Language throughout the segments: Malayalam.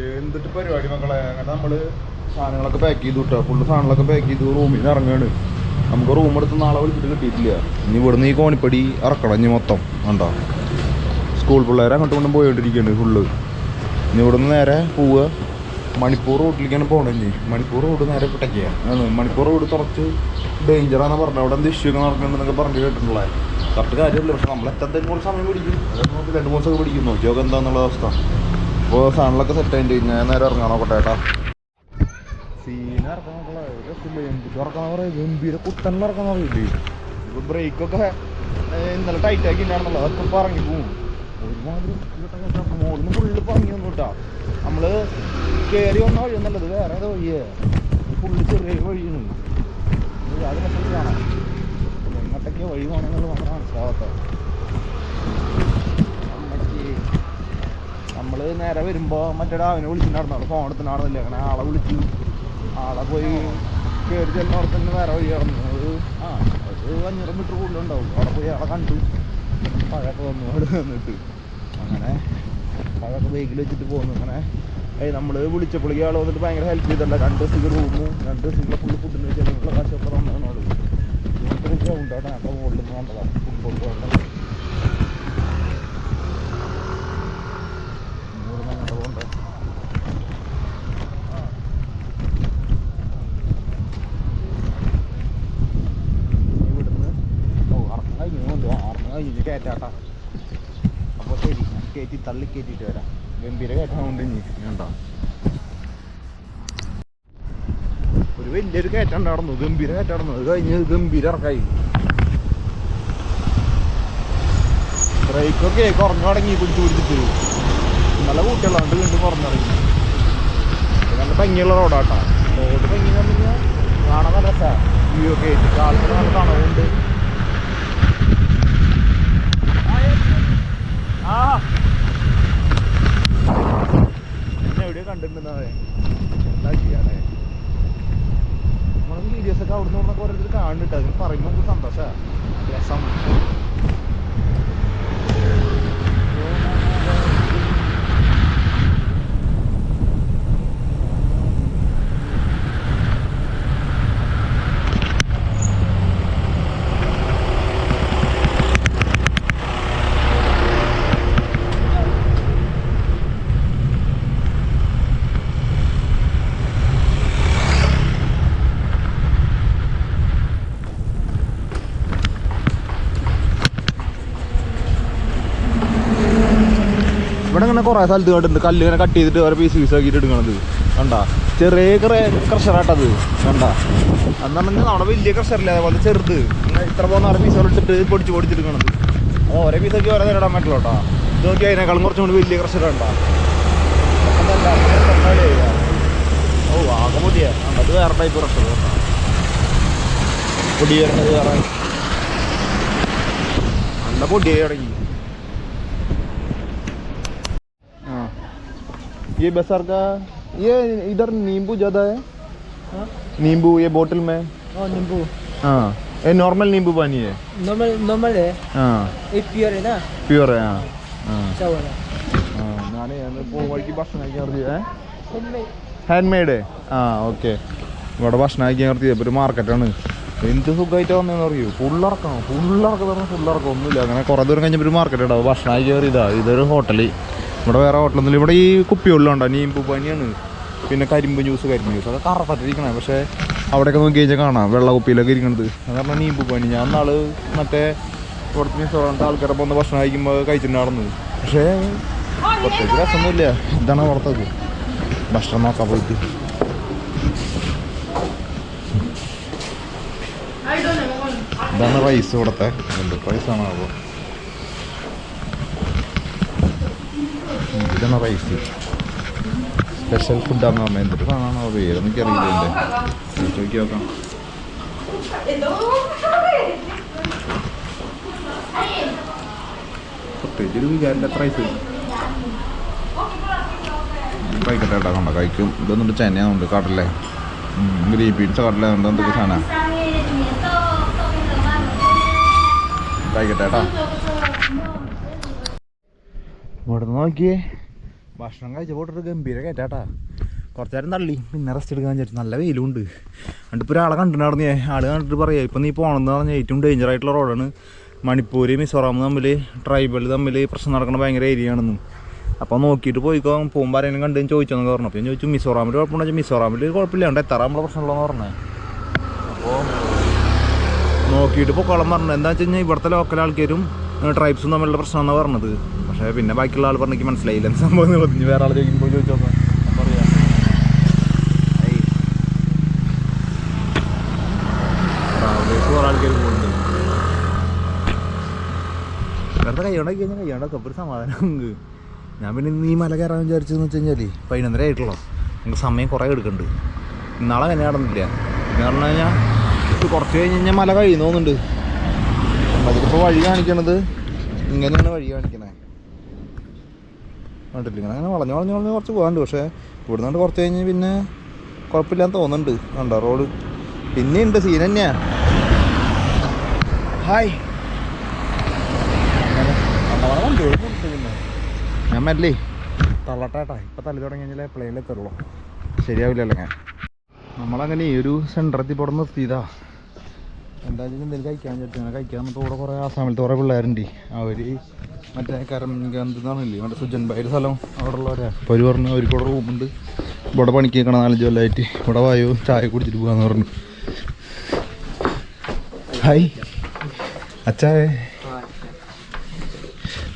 എന്തിട്ട് പരിപാടി മക്കളെ? അങ്ങനെ നമ്മൾ സാധനങ്ങളൊക്കെ പാക്ക് ചെയ്തു കിട്ടുക ഫുള്ള് സാധനങ്ങളൊക്കെ പാക്ക് ചെയ്തു റൂമിൽ നിന്ന് ഇറങ്ങാണ്. നമുക്ക് റൂം എടുത്ത് നാളെ വിളിച്ചിട്ട് കിട്ടിയിട്ടില്ല. ഇനി ഇവിടുന്ന് ഈ കോണിപ്പടി ഇറക്കണം ഇനി മൊത്തം. കണ്ടോ? സ്കൂൾ പിള്ളേരെ അങ്ങോട്ടും കൊണ്ടും പോയിക്കൊണ്ടിരിക്കുകയാണ് ഫുള്ള് ഇനി ഇവിടുന്ന് നേരെ പോവുക. മണിപ്പൂർ റോഡിലേക്കാണ് പോകണത് ഇനി. മണിപ്പൂർ റോഡ് നേരെ പിട്ടയ്ക്കുക മണിപ്പൂർ റോഡ് കുറച്ച് ഡേഞ്ചറാണെന്ന് പറഞ്ഞത്. അവിടെ എന്ത് ഇഷ്യൂ ഒക്കെ നടക്കുന്നുണ്ടെന്നൊക്കെ പറഞ്ഞ് കേട്ടിട്ടുള്ളത് കറക്റ്റ് കാര്യമില്ല? പക്ഷെ നമ്മൾ എത്താൻ കുറച്ച് സമയം പിടിക്കും. രണ്ട് മൂന്ന് ദിവസമൊക്കെ പിടിക്കും. നോക്കിയൊക്കെ എന്താണെന്നുള്ള അവസ്ഥ. അപ്പോൾ സാധനങ്ങളൊക്കെ സെറ്റ് ആയിട്ട് ഞാൻ നേരെ ഇറങ്ങാൻ നോക്കട്ടെ ഏട്ടാ സീന ഇറക്കാൻ നോക്കണേ ഇറക്കാൻ ഗംഭീര കുത്തന്നെ ഇറക്കാൻ അറിയില്ലേ ഇപ്പോൾ ബ്രേക്കൊക്കെ ഇന്നലെ ടൈറ്റ് ആക്കി ഉണ്ടായിരുന്നല്ലോ അതൊക്കെ ഇപ്പം ഇറങ്ങി ഒരുമാതിരി മുകളിൽ നിന്ന് ഫുള്ള് വന്നു കേട്ടാ. നമ്മൾ കേറി വന്ന വഴി ഒന്നല്ലത് വേറെ ഏതോ വഴിയേ. ഫുള്ള് ചെറിയ വഴിയാണ്. അത് എങ്ങോട്ടൊക്കെ വഴി വേണമെന്നുള്ളത് മാത്രം മനസ്സിലാവാത്ത അമ്മയ്ക്ക് നമ്മൾ നേരെ വരുമ്പോ മറ്റേ അവനെ വിളിച്ചിട്ടുണ്ടായിരുന്നു ഫോൺ എടുത്തിട്ടുണ്ടായിരുന്നില്ല അങ്ങനെ ആളെ വിളിച്ചു. ആളെ പോയി കയറി ചെല്ലുന്നവിടെ തന്നെ വേറെ വഴി കിടന്നു. അത് ആ ഒരു അഞ്ഞൂറ് മീറ്റർ കൂടുതലുണ്ടാവും അവിടെ പോയി ആളെ കണ്ടു. പഴയൊക്കെ വന്നു അവിടെ വന്നിട്ട് അങ്ങനെ പഴയൊക്കെ ബൈക്കിൽ വെച്ചിട്ട് പോന്നു. അങ്ങനെ ഏയ് നമ്മൾ വിളിച്ചപ്പോഴേക്കും ആൾ വന്നിട്ട് ഭയങ്കര ഹെൽപ്പ് ചെയ്തല്ല. രണ്ട് ദിവസത്തേക്ക് റൂമും രണ്ട് ദിവസത്തേക്കുള്ള ഫുള്ള് ഫുഡിന് വെച്ചാൽ കാശൊക്കെ തന്നോട് ഇങ്ങനത്തെ ഗ്രൗണ്ടാണ് ഞങ്ങളുടെ മുകളിൽ നിന്ന് കണ്ടതാണ് ഫുട്ബോൾ ഗ്രൗണ്ട് ഇവിടുന്ന് അങ്ങോട്ട് പോകണ്ടേ ഇവിടുന്ന് ഓ അറങ്ങ കഴിഞ്ഞു അറങ്ങ കഴിഞ്ഞിട്ട് കയറ്റാട്ടാ അപ്പോൾ ശരി തള്ളി കയറ്റിട്ട് വരാം. ഗംഭീര കയറ്റാൻ കൊണ്ട് ഇനി ഒരു വലിയൊരു കയറ്റം നടന്നു. ഗംഭീര കയറ്റം നടന്നു. അത് കഴിഞ്ഞ് ഗംഭീര ഇറക്കായി. ബ്രേക്കൊക്കെ കുറഞ്ഞു തുടങ്ങി പിടിച്ച് പിടിച്ചിട്ട് നല്ല കൂട്ടികളാണ്ട് വീണ്ടും കുറഞ്ഞിറങ്ങി. തുടങ്ങി നല്ല ഭംഗിയുള്ള റോഡാട്ടാ റോഡ് ഭംഗി എന്ന് പറഞ്ഞു കഴിഞ്ഞാൽ കാണാൻ നല്ല രസമാണ് വ്യൂ ഒക്കെ ആയിട്ട് കാലത്ത് നല്ല തണവുണ്ട് ആ എന്നെ എവിടെയോ കണ്ടിട്ടുണ്ടെന്നാ എന്താ ചെയ്യാനേ വീഡിയോസ് ഒക്കെ അവിടുന്ന് ഇവിടുന്നൊക്കെ ഓരോരുത്തർ കാണുന്നുണ്ട്. അതിന് പറയുമ്പോൾ നമുക്ക് സന്തോഷമാണ് രസം. ഇങ്ങനെ കുറേ സ്ഥലത്ത് കണ്ടിട്ടുണ്ട്. കല്ല് ഇങ്ങനെ കട്ട് ചെയ്തിട്ട് ഓരോ പീസ് പീസ് ആക്കിയിട്ട് എടുക്കണത്. കണ്ട? ചെറിയ ക്രഷറാട്ടത് കണ്ട? പറഞ്ഞാൽ നമ്മുടെ വലിയ ക്രഷറില്ല അതേപോലെ ചെറുത്. ഇത്ര പോകുന്ന ഓരോ പീസുകൾ ഇട്ടിട്ട് പൊടിച്ച് പൊടിച്ചെടുക്കണത് അത് ഓരോ പീസൊക്കെ ഓരോ നേരം ഇടാൻ പറ്റുള്ളൂ കേട്ടോ. ഇത് നോക്കി അതിനേക്കാളും കുറച്ചും കൂടി വലിയ ക്രഷർ കണ്ടാ. ഓ ആകെ പൊടിയാ അത് വേറെ ടൈപ്പ് ക്രഷർ പൊടി വരുന്നത് വേറെ. നല്ല പൊടിയായി തുടങ്ങി. ये बसर का ये इधर नींबू ज़्यादा है हाँ? नींबू ये बोतल में और नींबू हाँ ये नॉर्मल नींबू पानी है नॉर्मल नॉर्मल है हाँ ये प्योर है ना प्योर है हाँ हाँ अच्छा वाला ഞാൻ ഇപ്പോൾ വഴിക്ക് ഭക്ഷണം കഴിക്കാൻ നിർത്തിയത് Homemade. ഹാൻഡ് മെയ്ഡ് ആ ഓക്കെ ഇവിടെ ഭക്ഷണം കഴിക്കാൻ നിർത്തിയത് ഒരു മാർക്കറ്റാണ് എന്ത് സുഖമായിട്ട് വന്നതെന്ന് അറിയൂ ഫുള്ളിറക്കണം ഫുള്ളിറക്കം പറഞ്ഞാൽ ഫുള്ളിറക്കം ഒന്നുമില്ല അങ്ങനെ കുറേ ദൂരം കഴിഞ്ഞപ്പോൾ ഒരു മാർക്കറ്റ് ഉണ്ടാവും ഭക്ഷണം കഴിക്കാൻ ഇതാ ഇതൊരു ഹോട്ടൽ ഇവിടെ വേറെ ഹോട്ടലൊന്നുമില്ല ഇവിടെ ഈ കുപ്പിയുള്ളുണ്ടോ നീമ്പു പനിയാണ്. പിന്നെ കരിമ്പ് ജ്യൂസ് കരിമ്പ് ജ്യൂസ്. അതൊക്കെ അറപ്പറ്റിരിക്കണേ പക്ഷേ അവിടെയൊക്കെ നോക്കി കഴിഞ്ഞാൽ കാണാം. വെള്ള കുപ്പിയിലൊക്കെ ഇരിക്കണത്. അത് പറഞ്ഞാൽ നീമ്പു പനി. ഞാൻ നാൾ മറ്റേ ഇവിടുത്തെ മിസ്റ്റോറന്റ് ആൾക്കാരെ പോകുന്ന ഭക്ഷണം കഴിക്കുമ്പോൾ കഴിച്ചിട്ടുണ്ടായിരുന്നു പക്ഷേ പ്രത്യേകിച്ച് രസമൊന്നുമില്ല. ഇതാണ് പുറത്തത് ഭക്ഷണം നോക്കാൻ പോയിട്ട്. ഇതാണ് റൈസ് ഇവിടുത്തെ. റൈസാണ് അപ്പോൾ ഇതാണ് റൈസ് സ്പെഷ്യൽ ഫുഡാന്ന് പറഞ്ഞാൽ എന്തൊരു സാധനമാണോ പേര് എനിക്കറിയില്ല ചോദിക്കി നോക്കാം. പ്രത്യേകിച്ച് ഒരു വിചാരില്ല റൈസ് കഴിക്കട്ടെ കേട്ടോ കണ്ട കഴിക്കും. ഇതൊന്നുണ്ട് ചെന്നൈന്നുണ്ട് കടലേ ഗ്രീൻ പീൻസ് കടലേ ഉണ്ട് എന്തൊക്കെ സാധനം? കഴിക്കട്ടെ കേട്ടോ. ഇവിടെ നോക്കിയേ. ഭക്ഷണം കഴിച്ച പോട്ടിട്ട് ഗംഭീര കയറ്റാട്ടാ. കുറച്ച് നേരം തള്ളി. പിന്നെ റെസ്റ്റ് എടുക്കാൻ വിചാരിച്ചു. നല്ല വെയിലുണ്ട്. എന്നിട്ട് ഇപ്പോൾ ഒരാളെ കണ്ടിട്ടുണ്ടായിരുന്നു ആൾ കണ്ടിട്ട് പറയാം ഇപ്പം നീ പോകണമെന്ന് പറഞ്ഞാൽ ഏറ്റവും ഡേഞ്ചർ ആയിട്ടുള്ള റോഡാണ് മണിപ്പൂർ മിസോറാം തമ്മിൽ ട്രൈബൽ തമ്മിൽ പ്രശ്നം നടക്കുന്ന ഭയങ്കര ഏരിയ ആണെന്നും. അപ്പോൾ നോക്കിയിട്ട് പോയിക്കോ പോകുമ്പോൾ ആരെങ്കിലും കണ്ടു ചോദിച്ചോന്നൊക്കെ പറഞ്ഞു. അപ്പോൾ ഞാൻ ചോദിച്ചു മിസോറാമിൽ കുഴപ്പമുണ്ടോ? വെച്ചാൽ മിസോറാമിൽ കുഴപ്പമില്ല. ഉണ്ട് എത്താറാകുമ്പോൾ പ്രശ്നമുള്ളതെന്ന് പറഞ്ഞത് അപ്പോൾ നോക്കിയിട്ട് പൊക്കോളം പറഞ്ഞു. എന്താ വെച്ച് കഴിഞ്ഞാൽ ഇവിടുത്തെ ലോക്കൽ ആൾക്കാരും ട്രൈബ്സും തമ്മിലുള്ള പ്രശ്നമെന്നാണ് പറഞ്ഞത്. പക്ഷേ പിന്നെ ബാക്കിയുള്ള ആൾ പറഞ്ഞെനിക്ക് മനസ്സിലായില്ല. സംഭവം എന്ന് പറഞ്ഞു. വേറെ ആൾ ചോദിക്കുമ്പോൾ ചോദിച്ചു നോക്കാം ഐ. ട്രാവലേഴ്സ് കുറേ ആൾക്കാർ പോകുന്നുണ്ട്. വെറുതെ കൈയോണ്ടാക്കി കഴിഞ്ഞാൽ കൈയോണ്ടൊക്കെ ഒരു സമാധാനം ഞാൻ പിന്നെ ഇന്ന് ഈ മല കയറാൻ വിചാരിച്ചതെന്ന് വെച്ച് കഴിഞ്ഞാൽ പതിനൊന്നര ആയിട്ടുള്ളൂ. നമുക്ക് സമയം കുറേ എടുക്കുന്നുണ്ട് ഇന്നാളെ തന്നെ നടന്നില്ല. പിന്നെ പറഞ്ഞു കഴിഞ്ഞാൽ കുറച്ച് കഴിഞ്ഞ് കഴിഞ്ഞാൽ മല കഴിയുന്നു തോന്നുന്നുണ്ട്. അതിലിപ്പോൾ വഴി കാണിക്കണത് ഇങ്ങനെയാണ് വഴി കാണിക്കണേ. ഇങ്ങനെ അങ്ങനെ വളഞ്ഞ് വളഞ്ഞ് വളഞ്ഞ് കുറച്ച് പോകാനുണ്ട്. പക്ഷേ ഇവിടെ നിന്ന് കുറച്ച് കഴിഞ്ഞ് പിന്നെ കുഴപ്പമില്ലാന്ന് തോന്നുന്നുണ്ട്. കണ്ടോ റോഡ്. പിന്നെയുണ്ട് സീൻ തന്നെയാ. ഹായ് ഞാൻ മല്ലേ. തള്ളട്ടാട്ടാ. ഇപ്പം തള്ളി തുടങ്ങി കഴിഞ്ഞാൽ പ്ലെയിനിലെത്തുള്ളൂ ശരിയാവില്ലല്ലോ ഞാൻ നമ്മളങ്ങനെ ഈ ഒരു സെന്ററെത്തി ഇവിടെ നിർത്തിയതാ എന്താ വെച്ചാൽ എന്തെങ്കിലും കഴിക്കാൻ ചേർത്ത് അങ്ങനെ കഴിക്കാൻ വന്നപ്പോൾ ഇവിടെ കുറേ ആസാമിലത്തെ കുറേ പിള്ളേരുണ്ട് അവർ മറ്റേ കരംഗന്ത് എന്നാണില്ലേ മറ്റേ സുജൻ ഭായിയുടെ സ്ഥലം അവിടെ ഉള്ളവരാ അപ്പോൾ അവർ പറഞ്ഞു അവർക്ക് ഇവിടെ റൂമുണ്ട് ഇവിടെ പണിക്ക് നിൽക്കണം നാലഞ്ച് കൊല്ലമായിട്ട് ഇവിടെ വായു ചായ കുടിച്ചിട്ട് പോകാന്ന് പറഞ്ഞു ഹായ് अच्छा है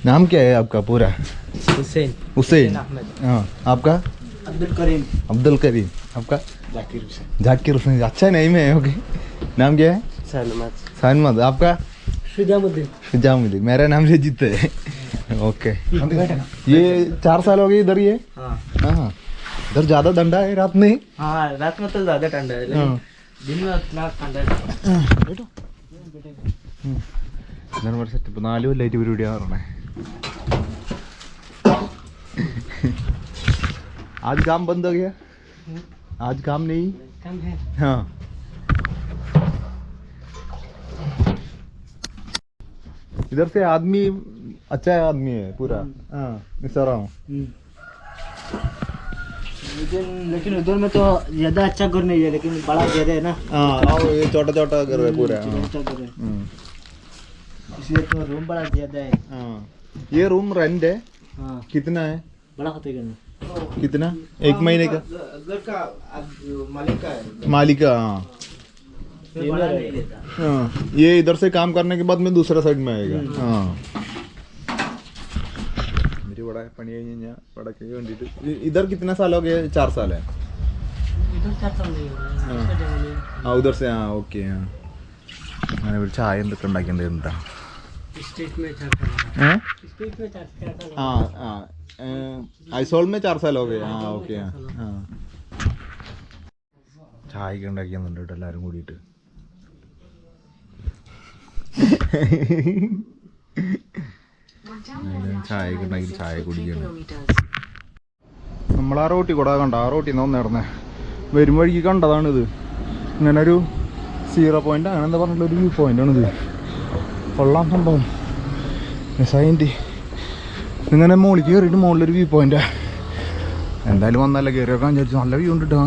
नाम क्या है आपका पूरा हुसैन हुसैन अहमद हाँ आपका अब्दुल करीम अब्दुल करीम आपका जाकिर हुसैन जाकिर हुसैन अच्छा नेम है ओके नाम क्या है सलमत सानमद आपका शुजामुद्दीन शुजामुद्दीन मेरा नाम रजित है ओके ये चार साल हो गए इधर ये हाँ हाँ इधर ज़्यादा ठंडा है रात में हाँ रात में तो ज्यादा ठंडा है लेकिन हाँ दिन में उतना ठंडा है കേട്ടോ ഇതാണ് ഇവിടെ സെറ്റപ്പ് നാല് കൊല്ലമായിട്ട് പരിപാടിയാ പറഞ്ഞേ आज काम बंद हो गया आज काम नहीं कम है हाँ इधर से आदमी अच्छा आदमी है पूरा। हाँ मिसोराम लेकिन लेकिन उधर में तो ज़्यादा अच्छा घर नहीं है लेकिन बड़ा घर है ना। हाँ आओ ये छोटा छोटा घर है पूरा। हाँ घर है। हम्म, इसलिए तो रूम बड़ा ज़्यादा है। हाँ। ये रूम रेंट है। हाँ। कितना है? बड़ा होते घर कितना? एक महीने का। घर का मालिक का है। मालिक का हाँ। हाँ ये इधर से काम करने के बाद में दूसरा साइड में आएगा हाँ मेरी बड़ा पनी കഴിഞ്ഞ് കഴിഞ്ഞാൽ പടക്ക് വേണ്ടിയിട്ട് ഇ- ഇധർ कितना साल हो गया चार साल है इधर चार साल नहीं हाँ। इसका जमीन ആ ഉദർ സെ ആ ഓക്കെ ആ അങ്ങനെ ഒരു ചായ എന്തൊക്കെ ഉണ്ടാക്കേണ്ടത് स्ट्रीट में चार साल ഏ स्ट्रीट में चार चार साल ആ ആ ഐസോൾ മേ ചാർ സാൽ ഓക്കെ ആ ഓക്കെ ആ ചായക്ക് ഉണ്ടാക്കിയെന്നുണ്ട് കേട്ടോ എല്ലാവരും കൂടിയിട്ട് ചായക്ക് കിട്ടണമെങ്കിൽ ചായ കുടിക്കണം നമ്മൾ ആ റോട്ടി കൂടെ കണ്ട? ആ റോട്ടിൽ നിന്ന് വന്നിടന്നേ വരും വഴിക്ക് കണ്ടതാണിത്. ഇങ്ങനെ ഒരു സീറോ പോയിന്റ് അങ്ങനെ എന്താ പറഞ്ഞിട്ടുള്ള ഒരു വ്യൂ പോയിന്റ് ആണിത്. കൊള്ളാം സംഭവം. സൈന്റി ഇങ്ങനെ മുകളിൽ കയറിയിട്ട് മുകളിലൊരു വ്യൂ പോയിന്റാ എന്തായാലും വന്നല്ല വെക്കാൻ വിചാരിച്ചു നല്ല വ്യൂ ഉണ്ട് കേട്ടോ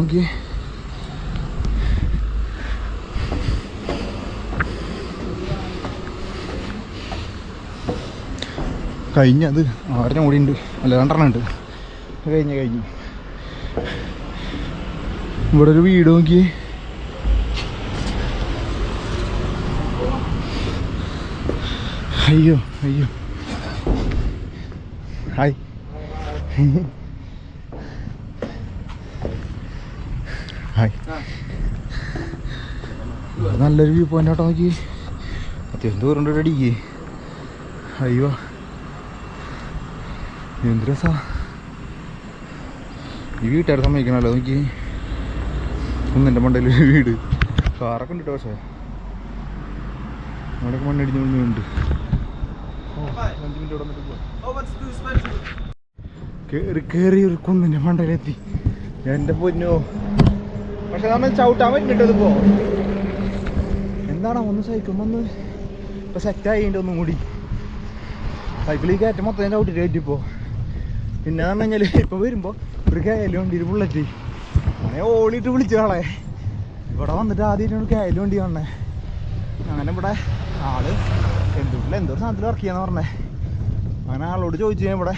കഴിഞ്ഞത് ആറിനും കൂടി ഉണ്ട് അല്ല രണ്ടെണ്ണം ഉണ്ട് കഴിഞ്ഞ് കഴിഞ്ഞു. ഇവിടെ ഒരു വീട് നോക്കി. അയ്യോ അയ്യോ. ഹായ്. ഹായ്. നല്ലൊരു വ്യൂ പോയിന്റ് ആട്ടോ നോക്കി. അത്യാവശ്യം ദൂരം ഉണ്ട് അടിക്ക്. അയ്യോ. എന്ത് രസാ ഈ വീട്ടുകാർ സമ്മതിക്കണല്ലോ നോക്കി. കുന്നിന്റെ മണ്ടയിൽ ഒരു വീട്. കാറൊക്കെ ഉണ്ട് ട്ടോ പക്ഷേ. അവിടെയൊക്കെ മണ്ണടിഞ്ഞ് വന്നിട്ട് പോവാം. കേറി കേറി ഒരു കുന്നിന്റെ മണ്ടയിലെത്തി എന്റെ പൊന്നോ. പക്ഷെ നമ്മൾ ചവിട്ടാൻ പറ്റിട്ടത് പോ എന്താണ് ഒന്ന് സൈക്കിൾ ഒന്ന് ഇപ്പൊ സെറ്റായി ഒന്നും കൂടി. സൈക്കിളിൽ കയറ്റം മൊത്തം ഞാൻ ചവിട്ടിട്ട് കയറ്റിപ്പോ പിന്നെ പറഞ്ഞാൽ ഇപ്പൊ വരുമ്പോൾ ഒരു കയൽ വണ്ടി ഒരു ബുള്ളറ്റ് അങ്ങനെ ഓടിയിട്ട് വിളിച്ചു ആളെ. ഇവിടെ വന്നിട്ട് ആദ്യമായിട്ടാണ് കയൽ വണ്ടി കാണണേ അങ്ങനെ ഇവിടെ ആൾ എന്തുകൊണ്ടില്ല എന്തോ സാധനത്തിൽ വർക്ക് ചെയ്യാന്ന് പറഞ്ഞേ. അങ്ങനെ ആളോട് ചോദിച്ചു ഞാൻ ഇവിടെ.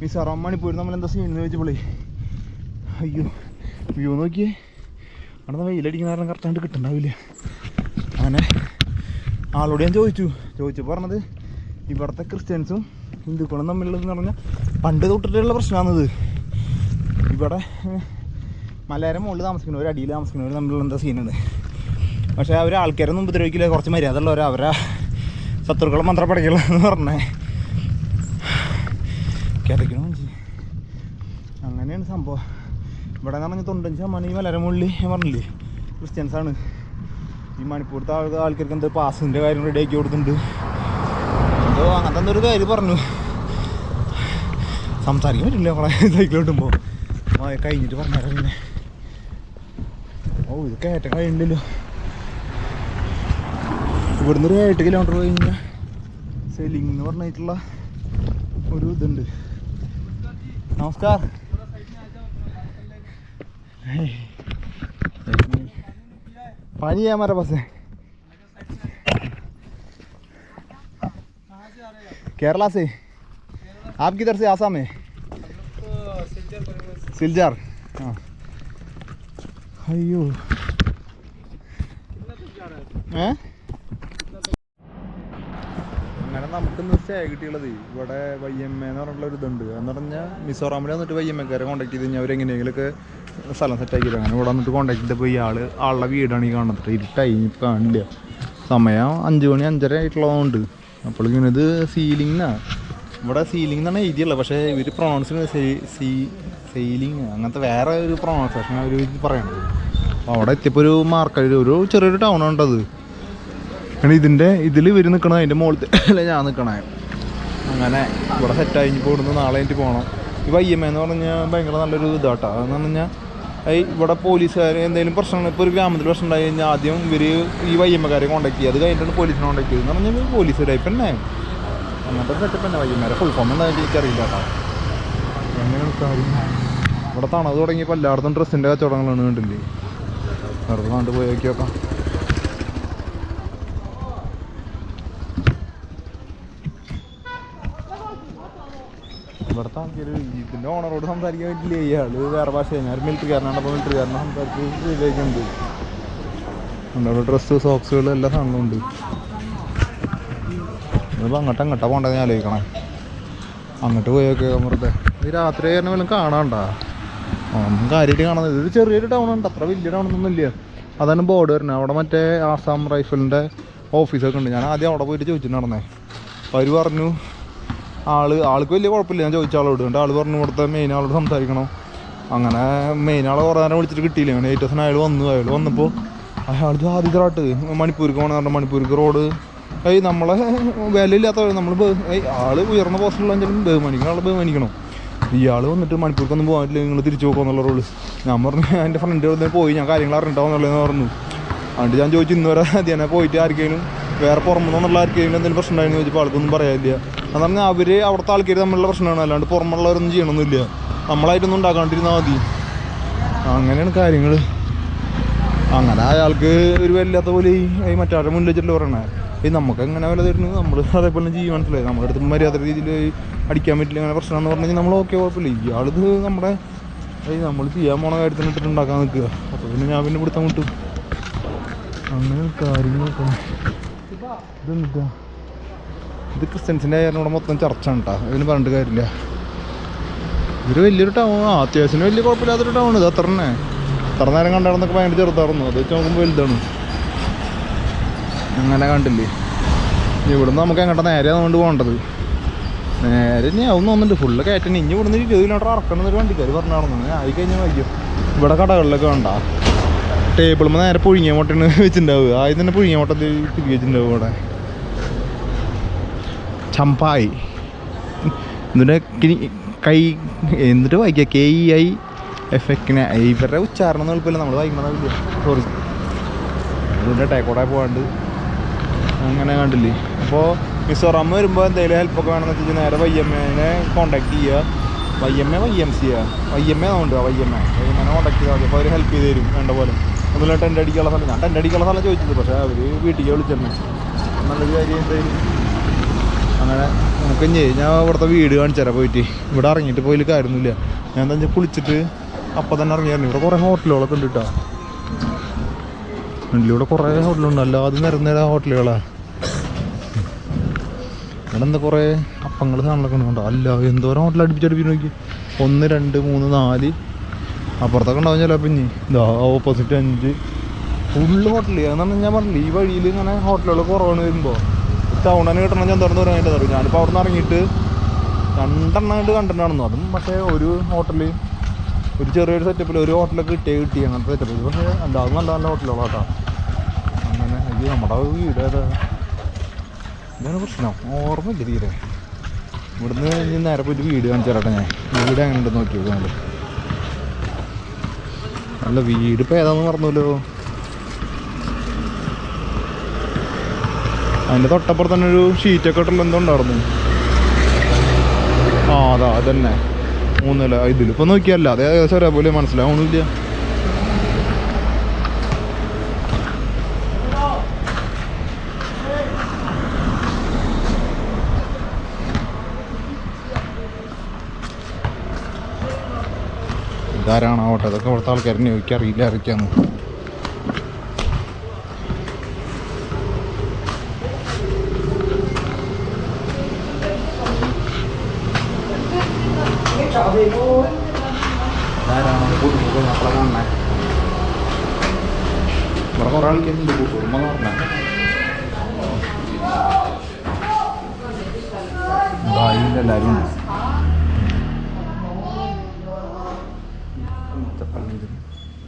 മിസോറാം മണിപ്പൂർ നമ്മൾ എന്താ സീനെന്ന് ചോദിച്ചപ്പോളേ അയ്യോ വ്യൂ നോക്കിയേ. അവിടെ വെയിലടിക്കുന്ന കാരണം കറക്റ്റായിട്ട് കിട്ടുന്നുണ്ടാവില്ല അങ്ങനെ ആളോട് ഞാൻ ചോദിച്ചു. ചോദിച്ചപ്പോൾ പറഞ്ഞത് ഇവിടുത്തെ ക്രിസ്ത്യൻസും ഹിന്ദുക്കളും തമ്മിലുള്ളതെന്ന് പറഞ്ഞാൽ പണ്ട് തൊട്ടിട്ടുള്ള പ്രശ്നമാണിത് ഇവിടെ മലയാളം മുകളിൽ താമസിക്കുന്നവർ അടിയിൽ താമസിക്കുന്നവർ തമ്മിലുള്ള എന്താ സീനാണ് പക്ഷേ അവർ ആൾക്കാരൊന്നും ഉപദ്രവിക്കില്ല. കുറച്ച് മര്യാദ ഉള്ളവർ അവരെ ശത്രുക്കളെ പഠിക്കില്ല എന്ന് പറഞ്ഞേ. മനസ്സിൽ അങ്ങനെയാണ് സംഭവം. ഇവിടെ എന്ന് പറഞ്ഞാൽ തൊണ്ടഞ്ച് ശതമാനം ഈ ഞാൻ പറഞ്ഞില്ലേ? ക്രിസ്ത്യൻസാണ് ഈ മണിപ്പൂരത്തെ ആൾ ആൾക്കാർക്ക് എന്തോ പാസിന്റെ കാര്യം റെഡിയാക്കി കൊടുത്തിട്ടുണ്ട്. എന്തോ അങ്ങനത്തെ എന്തൊരു കാര്യം പറഞ്ഞു. സംസാരിക്കാൻ പറ്റില്ല നമ്മളെ സൈക്കിളോട്ടുമ്പോൾ കഴിഞ്ഞിട്ട് പറഞ്ഞാൽ പിന്നെ. ഓ ഇത് കയറ്റം കഴിയണ്ടല്ലോ ഇവിടുന്ന് ഒരു എട്ട് കിലോമീറ്റർ കഴിഞ്ഞാൽ സെല്ലിംഗ് എന്ന് പറഞ്ഞിട്ടുള്ള ഒരു ഇതുണ്ട്. നമസ്കാർ. പനിയാ മര ബസ് കേരള സേ आप किधर से आसाम है सिलजार हाँ अयो ഏ അങ്ങനെ നമുക്കിന്ന് സ്റ്റേ കിട്ടിയുള്ളത് ഇവിടെ വൈ എം എ എന്ന് പറഞ്ഞിട്ടുള്ള ഒരു ഇതുണ്ട് എന്ന് പറഞ്ഞാൽ മിസോറാമിൽ വന്നിട്ട് വൈ എം എക്കാരെ കോൺടാക്ട് ചെയ്ത് കഴിഞ്ഞാൽ അവരെങ്ങനെയെങ്കിലൊക്കെ സ്ഥലം സെറ്റ് ആക്കിയിട്ട് അങ്ങനെ ഇവിടെ വന്നിട്ട് കോൺടാക്ട് ചെയ്തപ്പോൾ ഈ ആള് ആളുടെ വീടാണ് ഈ കാണുന്നത് ഇരുട്ടായി ഇപ്പം കാണില്ല സമയം അഞ്ച് മണി അഞ്ചര ആയിട്ടുള്ളതുകൊണ്ട് അപ്പോൾ ഇങ്ങനെ ഇത് സീലിംഗാ ഇവിടെ സീലിംഗ് എന്നാണ് എഴുതിയുള്ളത് പക്ഷേ ഇവർ പ്രൊണൗൺസ് സീ സെയിലിംഗ് അങ്ങനത്തെ വേറെ ഒരു പ്രൊണൗൺസേഷൻ അവർ പറയണത്. അപ്പോൾ അവിടെ എത്തിയപ്പോൾ ഒരു മാർക്കറ്റ് ഒരു ചെറിയൊരു ടൗൺ ഉണ്ടത് കാരണം ഇതിന്റെ ഇതിൽ ഇവർ നിൽക്കണത് അതിന്റെ മുകളിൽ ഞാൻ നിൽക്കണേ അങ്ങനെ ഇവിടെ സെറ്റ് കഴിഞ്ഞപ്പോൾ ഇവിടുന്ന് നാളെ എനിക്ക് പോകണം ഈ വൈ എം എന്ന് പറഞ്ഞാൽ ഭയങ്കര നല്ലൊരു ഇതാട്ടോ അതെന്ന് പറഞ്ഞാൽ ഇവിടെ പോലീസുകാർ എന്തെങ്കിലും പ്രശ്നങ്ങൾ ഇപ്പോൾ ഒരു ഗ്രാമത്തിൽ പ്രശ്നം ഉണ്ടായി കഴിഞ്ഞാൽ ആദ്യം ഇവർ ഈ വൈ എമ്മക്കാരെ കോൺടാക്ട് ചെയ്യുക. അത് കഴിഞ്ഞിട്ടാണ് പോലീസിനെ കോൺടാക്ട് ചെയ്തത് എന്ന് പറഞ്ഞാൽ പോലീസ് ടൈപ്പ് തന്നെ അങ്ങനത്തെ സെറ്റപ്പ് തന്നെ വൈ എമ്മരെ ഫുൾ ഫോം എന്താ എനിക്കറിയില്ല കേട്ടോ. അങ്ങനെ കാര്യം? ഇവിടെ തണത് തുടങ്ങിയപ്പോൾ എല്ലായിടത്തും ഡ്രസ്സിന്റെ കച്ചവടങ്ങളാണ് കണ്ടില്ലേ? വെറുതെ കണ്ട് പോയി നോക്കി നോക്കാം. ഇവിടുത്തെ ആൾക്കാർ ഇതിന്റെ ഓണറോട് സംസാരിക്കാൻ പറ്റില്ല? ഇയാൾ വേറെ ഭാഷ ഞാൻ മിലിറ്ററിക്കാരനാണ് അപ്പോൾ മിലിറ്ററിക്കാരനെ സംസാരിച്ച് ഉണ്ട്. അവിടെ ഡ്രസ്സ് സോക്സുകൾ എല്ലാ സാധനങ്ങളും ഉണ്ട്. ഇതിപ്പോൾ അങ്ങോട്ട് അങ്ങോട്ടാ പോകേണ്ടത് ഞാൻ ആലോചിക്കണേ. അങ്ങോട്ട് പോയൊക്കെ വെറുതെ ഇത് രാത്രി ആയിരുന്നു വല്ലതും കാണാണ്ട? ഒന്നും കാര്യമായിട്ട് കാണാൻ ഇതൊരു ചെറിയൊരു ടൗൺ ഉണ്ട്. അത്ര വലിയ ടൗൺ ഒന്നും ഇല്ല. അതാണ് ബോർഡ് വരുന്നത് അവിടെ മറ്റേ ആസാം റൈഫിളിന്റെ ഓഫീസൊക്കെ ഉണ്ട്. ഞാൻ ആദ്യം അവിടെ പോയിട്ട് ചോദിച്ചിട്ട് നടന്നേ. അപ്പോൾ അവർ പറഞ്ഞു ആൾ ആൾക്ക് വലിയ കുഴപ്പമില്ല. ഞാൻ ചോദിച്ച ആളോട്. എന്നിട്ട് ആൾ പറഞ്ഞു ഇവിടുത്തെ മെയിൻ ആളോട് സംസാരിക്കണം. അങ്ങനെ മെയിൻ ആളെ കുറേ നേരം വിളിച്ചിട്ട് കിട്ടിയില്ല. അങ്ങനെ ഏറ്റവും അയാൾ വന്നു. അയാൾ വന്നപ്പോൾ അയാൾ ആദ്യമായിട്ട് മണിപ്പൂർക്ക് പോകണമെന്ന് പറഞ്ഞാൽ മണിപ്പൂർക്ക് റോഡ് ഏയ് നമ്മളെ വിലയില്ലാത്ത നമ്മൾ ആൾ ഉയർന്ന പോസ്റ്റിലുള്ളെങ്കിലും ബഹുമാനിക്കണം. ആളെ ബഹുമാനിക്കണം. ഇയാൾ വന്നിട്ട് മണിപ്പൂർക്കൊന്നും പോകാൻ പറ്റില്ല നിങ്ങൾ തിരിച്ചു പോകാന്നുള്ള റോൾ ഞാൻ പറഞ്ഞു എന്റെ ഫ്രണ്ട് വന്ന് പോയി ഞാൻ കാര്യങ്ങൾ അറിഞ്ഞിട്ടാവുന്നുള്ളതെന്ന് പറഞ്ഞു. അതുകൊണ്ട് ഞാൻ ചോദിച്ചു ഇന്ന് അതിനെ പോയിട്ട് ആർക്കെങ്കിലും വേറെ പുറമെന്നുള്ള ആർക്കെങ്കിലും എന്തെങ്കിലും പ്രശ്നം ഉണ്ടായിരുന്നു? ചോദിച്ചപ്പോൾ ആൾക്കൊന്നും പറയാനില്ല. എന്ന് പറഞ്ഞാൽ അവർ അവിടുത്തെ ആൾക്കാർ തമ്മിലുള്ള പ്രശ്നമാണ്. അല്ലാണ്ട് പുറമുള്ളവരൊന്നും ചെയ്യണമെന്നില്ല നമ്മളായിട്ടൊന്നും ഉണ്ടാക്കാണ്ടിരുന്നാൽ മതി. അങ്ങനെയാണ് കാര്യങ്ങൾ അങ്ങനെ അയാൾക്ക് ഒരു വല്ലാത്ത പോലെ ഈ ഈ മറ്റാരുടെ മുന്നിൽ വെച്ചിട്ട് പറയണേ? ഈ നമുക്ക് എങ്ങനെ വില തരുന്നത് നമ്മൾ അതേപോലെ ജീവൻ മനസ്സിലായി നമ്മുടെ അടുത്ത് മര്യാദ രീതിയിൽ അടിക്കാൻ പറ്റില്ല അങ്ങനെ പ്രശ്നമെന്ന് പറഞ്ഞു കഴിഞ്ഞാൽ നമ്മൾ ഓക്കെ കുഴപ്പമില്ല. ഇയാളിത് നമ്മുടെ നമ്മൾ ചെയ്യാൻ പോണ കാര്യത്തിന് ഇട്ടിട്ട് ഉണ്ടാക്കാൻ നിൽക്കുക. അപ്പോൾ പിന്നെ ഞാൻ പിന്നെ പിടുത്തം വിട്ടു അങ്ങനെ കാര്യങ്ങളൊക്കെ. ഇതെന്താ? ഇത് ക്രിസ്ത്യൻസിന്റെ ആയിരുന്നു ഇവിടെ മൊത്തം ചർച്ച കേട്ടോ അതിന് പറഞ്ഞിട്ട് കാര്യമില്ല. ഇതൊരു വലിയൊരു ടൗൺ ആ. അത്യാവശ്യം വലിയ കുഴപ്പമില്ലാത്തൊരു ടൗൺ ഇത് അത്ര തന്നെ. അത്ര നേരം കണ്ടായിരുന്നൊക്കെ ഭയങ്കര ചെറുതായിരുന്നു. അത് വെച്ച് നോക്കുമ്പോൾ വലുതാണ്. അങ്ങനെ കണ്ടില്ലേ? ഇവിടുന്ന് നമുക്ക് എങ്ങോട്ട് നേരെ കൊണ്ട് പോകേണ്ടത്. നേരെ ഇനി അതൊന്നും ഒന്നുണ്ട് ഫുള്ള് കയറ്റണം ഇനി ഇവിടുന്ന് ഇരുപത് കിലോമീറ്റർ ഇറക്കണം ഒരു വണ്ടിക്കാർ പറഞ്ഞാണെന്ന് ആയി കഴിഞ്ഞാൽ വയ്യോ. ഇവിടെ കടകളിലൊക്കെ വേണ്ട ടേബിളുമ്പോൾ നേരെ പുഴുങ്ങിയ മുട്ടയാണ് വെച്ചിട്ടുണ്ടാവുക. ആദ്യം തന്നെ പുഴുങ്ങിയ മുട്ട വെച്ചിട്ടുണ്ടാവും ഇവിടെ. ചമ്പായി. എന്നിട്ട് കൈ എന്നിട്ട് വായിക്കുക കെ ഇ ഐ എഫ് എക്കിനെ ഇവരുടെ ഉച്ചാരണം എളുപ്പമില്ല. നമ്മൾ വായിക്കുന്നതാണ് സോറി ഇവിടെ ടേക്കോടായി പോകാണ്ട് അങ്ങനെ കണ്ടില്ലേ? അപ്പോൾ മിസോറാം വരുമ്പോൾ എന്തെങ്കിലും ഹെൽപ്പൊക്കെ വേണമെന്ന് വെച്ചാൽ നേരെ വൈ എം എനെ കോൺടാക്ട് ചെയ്യുക Y M A Y M C Y M A ഉണ്ട് Y M A Y M എനെ കോൺടാക്ട് ചെയ്താൽ മതി. അപ്പോൾ അവർ ഹെൽപ്പ് ചെയ്ത് തരും വേണ്ട പോലെ. ഒന്നുമില്ല ടെന്റ് അടിക്കാനുള്ള സ്ഥലം. ഞാൻ ടെന്റ് അടിക്കാനുള്ള സ്ഥലം ചോദിച്ചത് പക്ഷേ അവർ വീട്ടിലേക്ക് വിളിച്ചെന്നെ നല്ലൊരു കാര്യം എന്തായാലും. അങ്ങനെ നമുക്ക് ഞാൻ ഇവിടുത്തെ വീട് കാണിച്ചു തരാം പോയിട്ട്. ഇവിടെ ഇറങ്ങിയിട്ട് പോയില്ല കാര്യമൊന്നുമില്ല. ഞാൻ എന്താ കുളിച്ചിട്ട് അപ്പം തന്നെ ഇറങ്ങിയായിരുന്നു. ഇവിടെ കുറേ ഹോട്ടലുകളൊക്കെ ഉണ്ട് കേട്ടോ. ഇവിടെ കുറേ ഹോട്ടലുണ്ട് അല്ലാതെ നിരന്നേരം ഹോട്ടലുകളാണ് ഇവിടെ എന്താ കുറേ അപ്പങ്ങൾ സാധനങ്ങളൊക്കെ ഉണ്ട്. കണ്ടോ? അല്ല എന്തോരം ഹോട്ടൽ അടുപ്പിച്ചടുപ്പിച്ച് നോക്കി. ഒന്ന് രണ്ട് മൂന്ന് നാല്. അപ്പുറത്തൊക്കെ ഉണ്ടാവും ചിലപ്പോൾ ഇനി. ഇതാ ഓപ്പോസിറ്റ് അഞ്ച്. ഫുള്ള് ഹോട്ടൽ അതെന്നാണ് ഞാൻ പറഞ്ഞില്ല ഈ വഴിയിൽ ഇങ്ങനെ ഹോട്ടലുകൾ കുറവാണ് വരുമ്പോൾ ടൗൺ തന്നെ കിട്ടണം ഞാൻ തുറന്ന് പറയാനായിട്ട് അറിയും ഞാനിപ്പോൾ അവിടെ നിന്ന് ഇറങ്ങിയിട്ട് രണ്ടെണ്ണം കണ്ട് കണ്ടിട്ടുണ്ടായിരുന്നു. അതും പക്ഷേ ഒരു ഹോട്ടലിൽ ഒരു ചെറിയൊരു സെറ്റപ്പിൽ ഒരു ഹോട്ടലൊക്കെ കിട്ടിയേ കിട്ടി അങ്ങനത്തെ സെറ്റപ്പ് പക്ഷേ അത് നല്ല നല്ല ഹോട്ടലുകളാണ് കേട്ടോ. അങ്ങനെ അയ്യോ നമ്മുടെ വീട് ഏതാ? ഇതാണ് പ്രശ്നം. ഓർമ്മയില്ല തീരെ. ഇവിടുന്ന് ഇനി നേരെ പോയിട്ട് വീട് കാണിച്ചു തരട്ടെ ഞാൻ. വീട് അങ്ങനെ ഉണ്ടെന്ന് നോക്കി നോക്കാം അല്ല വീട് ഇപ്പം ഏതാന്ന് പറഞ്ഞല്ലോ അതിന്റെ തൊട്ടപ്പുറത്ത് തന്നെ ഒരു ഷീറ്റൊക്കെ ഇട്ടുള്ള എന്തോ ഉണ്ടായിരുന്നു. ആ അതാ അതന്നെ. മൂന്നില ഇതിലിപ്പോൾ നോക്കിയല്ല. അത് ഏകദേശം ഒരേപോലെ മനസ്സിലാവണില്ല. ഇതാരാണാവട്ടെ? അതൊക്കെ ഇവിടുത്തെ അറിയിക്കാന്ന്. ഇതാരാണ് കുടുംബ മക്കളെ കാണണേ ഇവിടെ കുറേ ആൾക്കാരുണ്ട് കുടുംബം എന്ന് പറഞ്ഞാൽ എല്ലാവരും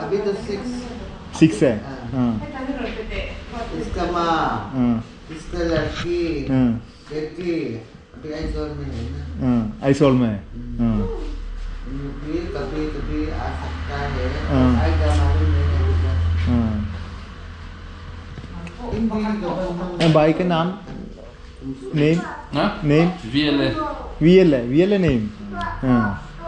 अभी तो सिक्स है। हाँ। हाँ। इसका हाँ। इसका लड़की बेटी अभी आइसोल में है ना। आइसोल में है। हम्म। भी कभी कभी आ सकता है। आएगा मालूम नहीं है भाई के नाम? Name name VLA VLA VLA name हाँ।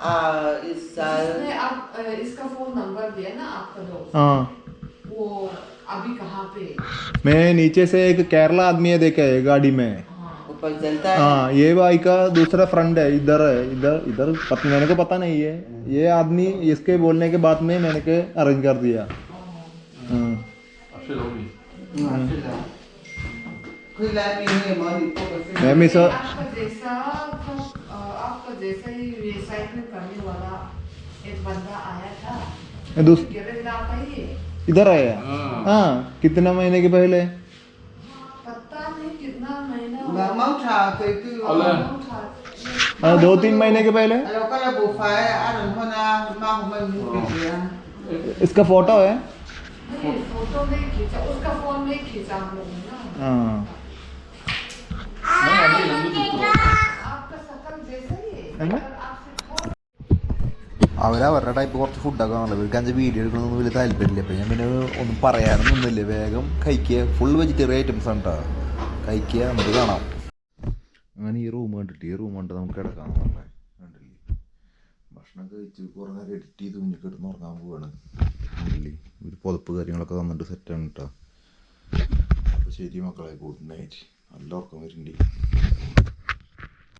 इस साल आप इसका फ़ोन नंबर दिया ना आपका दोस्त। ആ वो अभी कहाँ पे मैं नीचे से एक केरला आदमी है देखा है गाड़ी में। वो पहचानता है? हाँ ये भाई का दूसरा फ्रेंड है इधर है इधर इधर पत, मैंने को पता नहीं है। ये आदमी इसके बोलने के बाद में मैंने के अरेंज कर दिया। आपका जैसा तो, आपका जैसा ही करने वाला एक बंदा आया था। इधर आया? हाँ।, हाँ। कितना महीने के पहले? पता नहीं कितना महीना हाँ, दो तीन महीने के पहले? इसका फ़ोटो है? फ़ोटो नहीं खींचा उसका फ़ोन नहीं खींचा हम लोगों ने അവരവരുടെ ടൈപ്പ് കുറച്ച് ഫുഡൊക്കെ ആണല്ലോ ഇവർക്ക് അഞ്ച് വീഡിയോ എടുക്കണമെന്ന് വലിയ താല്പര്യമില്ല. അപ്പം ഞാൻ പിന്നെ ഒന്നും പറയാനൊന്നുമില്ല. വേഗം കഴിക്കുക. ഫുൾ വെജിറ്റേറിയൻ ഐറ്റംസ് ആണ് കേട്ടോ കഴിക്കുക. എന്നിട്ട് കാണാം. അങ്ങനെ ഈ റൂം കണ്ടിട്ട് ഈ റൂം കണ്ട് നമുക്ക് കിടക്കാം കണ്ടില്ലേ? ഭക്ഷണം കഴിച്ച് കുറേ നേരം എഡിറ്റ് ചെയ്ത് കുഞ്ഞു കിടന്ന് ഉറങ്ങാൻ പോവാണ്. കണ്ടില്ലേ? ഒരു പുതപ്പ് കാര്യങ്ങളൊക്കെ തന്നിട്ട് സെറ്റാണ് കേട്ടോ അപ്പോൾ ശരി മക്കളെ ഗുഡ് നൈറ്റ് unlock everything